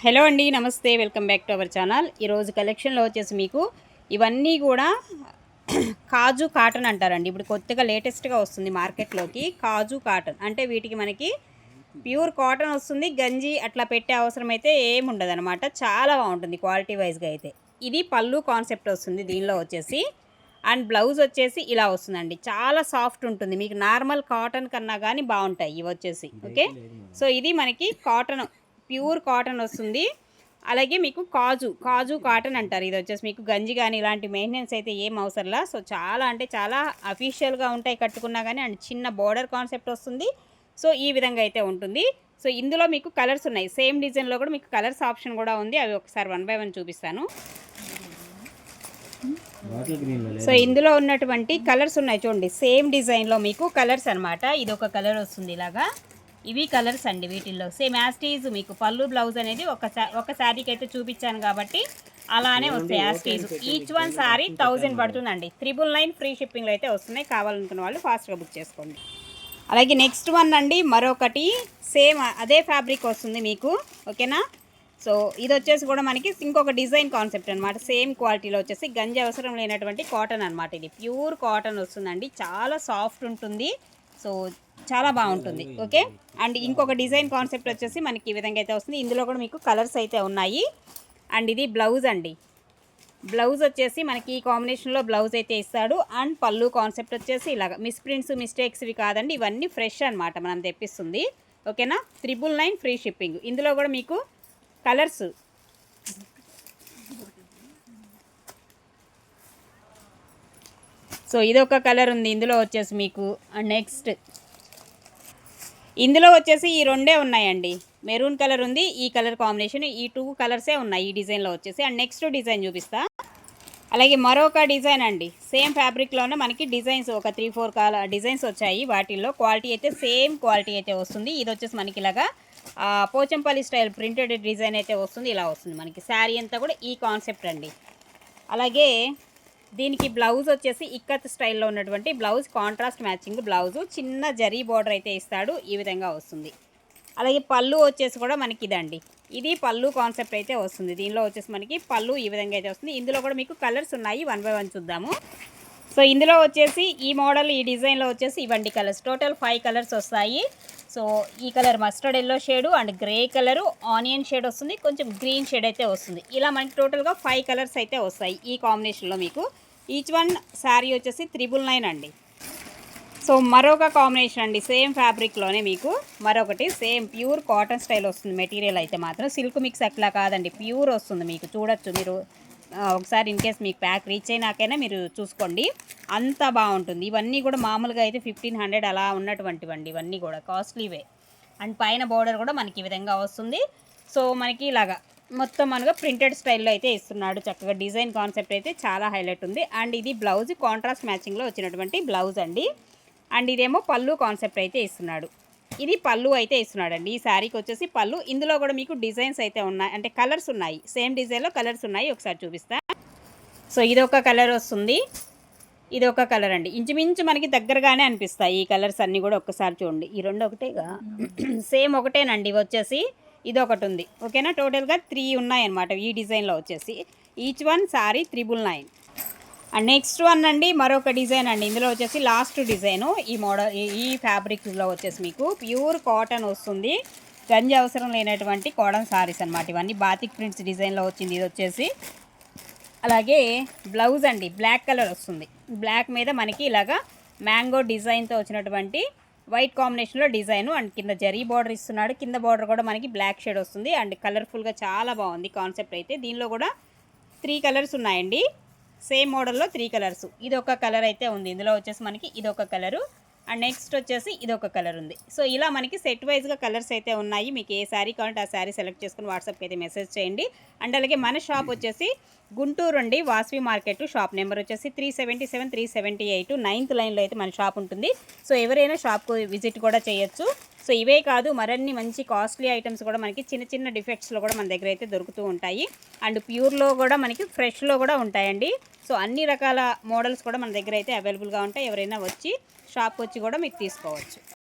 Hello అండి నమస్తే welcome back to our channel. ఈరోజు కలెక్షన్లో వచ్చేసి మీకు ఇవన్నీ కూడా కాజు కాటన్ అంటారండి. ఇప్పుడు కొత్తగా లేటెస్ట్గా వస్తుంది మార్కెట్లోకి కాజు కాటన్. అంటే వీటికి మనకి ప్యూర్ కాటన్ వస్తుంది గంజి అట్లా పెట్టే అవసరం అయితే ఏముండదు అనమాట చాలా బాగుంటుంది క్వాలిటీ వైజ్గా అయితే. ఇది పళ్ళు కాన్సెప్ట్ వస్తుంది దీనిలో వచ్చేసి. అండ్ బ్లౌజ్ వచ్చేసి ఇలా వస్తుందండి. చాలా సాఫ్ట్ ఉంటుంది. మీకు నార్మల్ కాటన్ కన్నా కానీ బాగుంటాయి ఇవి వచ్చేసి. ఓకే సో ఇది మనకి కాటన్ ప్యూర్ కాటన్ వస్తుంది. అలాగే మీకు కాజు కాజు కాటన్ అంటారు. ఇది వచ్చేసి మీకు గంజి కానీ ఇలాంటి మెయింటెనెన్స్ అయితే ఏం అవసరంలా సో చాలా అంటే చాలా అఫీషియల్గా ఉంటాయి కట్టుకున్నా కానీ అండ్ చిన్న బోర్డర్ కాన్సెప్ట్ వస్తుంది. సో ఈ విధంగా అయితే ఉంటుంది. సో ఇందులో మీకు కలర్స్ ఉన్నాయి. సేమ్ డిజైన్లో కూడా మీకు కలర్స్ ఆప్షన్ కూడా ఉంది. అవి ఒకసారి వన్ బై వన్ చూపిస్తాను. సో ఇందులో ఉన్నటువంటి కలర్స్ ఉన్నాయి చూడండి. సేమ్ డిజైన్లో మీకు కలర్స్ అనమాట ఇది ఒక కలర్ వస్తుంది ఇలాగా. ఇవి కలర్స్ అండి వీటిల్లో. సేమ్ యాస్టీజ్ మీకు పళ్ళు బ్లౌజ్ అనేది ఒక ఒక శారీకి అయితే చూపించాను కాబట్టి అలానే వస్తాయి యాస్టీజ్ ఈచ్ వన్ శారీ థౌజండ్ పడుతుందండి. త్రిబుల్ నైన్ ఫ్రీ షిప్పింగ్లో అయితే వస్తున్నాయి. కావాలనుకున్న వాళ్ళు ఫాస్ట్గా బుక్ చేసుకోండి. అలాగే నెక్స్ట్ వన్ అండి మరొకటి. సేమ్ అదే ఫ్యాబ్రిక్ వస్తుంది మీకు. ఓకేనా? సో ఇది వచ్చేసి కూడా మనకి ఇంకొక డిజైన్ కాన్సెప్ట్ అనమాట సేమ్ క్వాలిటీలో వచ్చేసి గంజి అవసరం లేనటువంటి కాటన్ అనమాట ఇది. ప్యూర్ కాటన్ వస్తుందండి. చాలా సాఫ్ట్ ఉంటుంది. సో చాలా బాగుంటుంది ఓకే? అండ్ ఇంకొక డిజైన్ కాన్సెప్ట్ వచ్చేసి మనకి ఈ విధంగా అయితే వస్తుంది. ఇందులో కూడా మీకు కలర్స్ అయితే ఉన్నాయి. అండ్ ఇది బ్లౌజ్ అండి. బ్లౌజ్ వచ్చేసి మనకి ఈ కాంబినేషన్లో బ్లౌజ్ అయితే ఇస్తాడు. అండ్ పళ్ళు కాన్సెప్ట్ వచ్చేసి ఇలాగ. మిస్ప్రింట్స్ మిస్టేక్స్ ఇవి కాదండి ఇవన్నీ ఫ్రెష్ అనమాట మనం తెప్పిస్తుంది. ఓకేనా? Triple nine free shipping. ఇందులో కూడా మీకు కలర్స్ సో ఇది ఒక కలర్ ఉంది ఇందులో వచ్చేసి మీకు. నెక్స్ట్. ఇందులో వచ్చేసి ఈ రెండే ఉన్నాయండి. మెరూన్ కలర్ ఉంది ఈ కలర్ కాంబినేషన్ ఈ టూ కలర్సే ఉన్నాయి ఈ డిజైన్లో వచ్చేసి. అండ్ నెక్స్ట్ డిజైన్ చూపిస్తా. అలాగే మరొక డిజైన్ అండి సేమ్ ఫ్యాబ్రిక్లోనే మనకి డిజైన్స్ ఒక త్రీ ఫోర్ కాల డిజైన్స్ వచ్చాయి వాటిల్లో. క్వాలిటీ అయితే సేమ్ క్వాలిటీ అయితే వస్తుంది. ఇది వచ్చేసి మనకి ఇలాగా పోచంపల్లి స్టైల్ ప్రింటెడ్ డిజైన్ అయితే వస్తుంది ఇలా వస్తుంది మనకి. శారీ అంతా కూడా ఈ కాన్సెప్ట్ అండి. అలాగే దీనికి బ్లౌజ్ వచ్చేసి ఇక్కత్ స్టైల్లో ఉన్నటువంటి బ్లౌజ్ కాంట్రాస్ట్ మ్యాచింగ్ బ్లౌజు. చిన్న జరీ బార్డర్ అయితే ఇస్తాడు ఈ విధంగా వస్తుంది. అలాగే పళ్ళు వచ్చేసి కూడా మనకి ఇదండి. ఇది పళ్ళు కాన్సెప్ట్ అయితే వస్తుంది. దీనిలో వచ్చేసి మనకి పళ్ళు ఈ విధంగా అయితే వస్తుంది. ఇందులో కూడా మీకు కలర్స్ ఉన్నాయి. వన్ బై వన్ చూద్దాము. సో ఇందులో వచ్చేసి ఈ మోడల్ ఈ డిజైన్లో వచ్చేసి ఇవ్వండి కలర్స్ టోటల్ ఫైవ్ కలర్స్ వస్తాయి. సో ఈ colour mustard yellow shade and grey colour onion shade వస్తుంది. కొంచెం గ్రీన్ షేడ్ అయితే వస్తుంది. ఇలా మనకి టోటల్గా ఫైవ్ కలర్స్ అయితే వస్తాయి ఈ కాంబినేషన్లో మీకు. ఈచ్ వన్ శారీ వచ్చేసి త్రిబుల్ నైన్ అండి. సో మరొక కాంబినేషన్ అండి. సేమ్ ఫ్యాబ్రిక్లోనే మీకు మరొకటి సేమ్ ప్యూర్ కాటన్ స్టైల్ వస్తుంది. మెటీరియల్ అయితే మాత్రం సిల్క్ మిక్స్ అట్లా కాదండి. ప్యూర్ వస్తుంది మీకు. చూడొచ్చు మీరు. ఒకసారి ఇన్ కేస్ మీకు ప్యాక్ రీచ్ అయినాకైనా మీరు చూసుకోండి. అంత బాగుంటుంది. ఇవన్నీ కూడా మామూలుగా అయితే ఫిఫ్టీన్ హండ్రెడ్ అలా ఉన్నటువంటివండి. ఇవన్నీ కూడా కాస్ట్లీవే అండ్ పైన బోర్డర్ కూడా మనకి ఈ విధంగా వస్తుంది. సో మనకి ఇలాగా మొత్తం మనగా ప్రింటెడ్ స్టైల్లో అయితే ఇస్తున్నాడు. చక్కగా డిజైన్ కాన్సెప్ట్ అయితే చాలా హైలైట్ ఉంది. అండ్ ఇది బ్లౌజ్ కాంట్రాస్ట్ మ్యాచింగ్లో వచ్చినటువంటి బ్లౌజ్ అండి. అండ్ ఇదేమో పళ్ళు కాన్సెప్ట్ అయితే ఇస్తున్నాడు. ఇది పళ్ళు అయితే ఇస్తున్నాడండి. ఈ శారీకి వచ్చేసి పళ్ళు. ఇందులో కూడా మీకు డిజైన్స్ అయితే ఉన్నాయి. అంటే కలర్స్ ఉన్నాయి. సేమ్ డిజైన్లో కలర్స్ ఉన్నాయి. ఒకసారి చూపిస్తా. సో ఇది ఒక కలర్ వస్తుంది. ఇది ఒక కలర్ అండి. ఇంచుమించు మనకి దగ్గరగానే అనిపిస్తాయి ఈ కలర్స్ అన్నీ కూడా ఒక్కసారి చూడండి. ఈ రెండు ఒకటేగా? సేమ్ ఒకటేనండి. వచ్చేసి ఇది ఒకటి ఉంది ఓకేనా? టోటల్గా త్రీ ఉన్నాయన్నమాట. ఈ డిజైన్లో వచ్చేసి. Each one sari triple nine and next one అండి మరొక డిజైన్ అండి. ఇందులో వచ్చేసి లాస్ట్ డిజైను. ఈ మోడల్ ఈ ఫ్యాబ్రిక్లో వచ్చేసి మీకు ప్యూర్ కాటన్ వస్తుంది. గంజి అవసరం లేనటువంటి కాటన్ సారీస్ అనమాట ఇవన్నీ. బాతిక్ ప్రింట్స్ డిజైన్లో వచ్చింది. ఇది వచ్చేసి అలాగే బ్లౌజ్ అండి. బ్లాక్ కలర్ వస్తుంది. బ్లాక్ మీద మనకి ఇలాగా మ్యాంగో డిజైన్తో వచ్చినటువంటి వైట్ కాంబినేషన్లో డిజైన్ అండ్ కింద జరీ బార్డర్ ఇస్తున్నాడు. కింద బార్డర్ కూడా మనకి బ్లాక్ షేడ్ వస్తుంది అండ్ కలర్ఫుల్గా చాలా బాగుంది కాన్సెప్ట్ అయితే. దీనిలో కూడా త్రీ కలర్స్ ఉన్నాయండి. సేమ్ మోడల్లో త్రీ కలర్స్. ఇది ఒక కలర్ అయితే ఉంది. ఇందులో వచ్చేసి మనకి ఇది ఒక కలరు. అండ్ నెక్స్ట్ వచ్చేసి ఇది ఒక కలర్ ఉంది. సో ఇలా మనకి సెట్ వైజ్గా కలర్స్ అయితే ఉన్నాయి. మీకు ఏ శారీ కావాలంటే ఆ శారీ సెలెక్ట్ చేసుకుని వాట్సాప్కి అయితే మెసేజ్ చేయండి. అండ్ అలాగే మన షాప్ వచ్చేసి గుంటూరు అండి వాస్వి మార్కెట్ షాప్ నెంబర్ వచ్చేసి three seventy seven three seventy eight ninth లైన్లో అయితే మన షాప్ ఉంటుంది. సో ఎవరైనా షాప్కు విజిట్ కూడా చేయొచ్చు. సో ఇవే కాదు మరిన్ని మంచి కాస్ట్లీ ఐటమ్స్ కూడా మనకి చిన్న చిన్న డిఫెక్ట్స్లో కూడా మన దగ్గర అయితే దొరుకుతూ ఉంటాయి. అండ్ ప్యూర్లో కూడా మనకి ఫ్రెష్లో కూడా ఉంటాయండి. సో అన్ని రకాల మోడల్స్ కూడా మన దగ్గర అయితే అవైలబుల్గా ఉంటాయి. ఎవరైనా వచ్చి షాప్కి వచ్చి కూడా మీకు తీసుకోవచ్చు.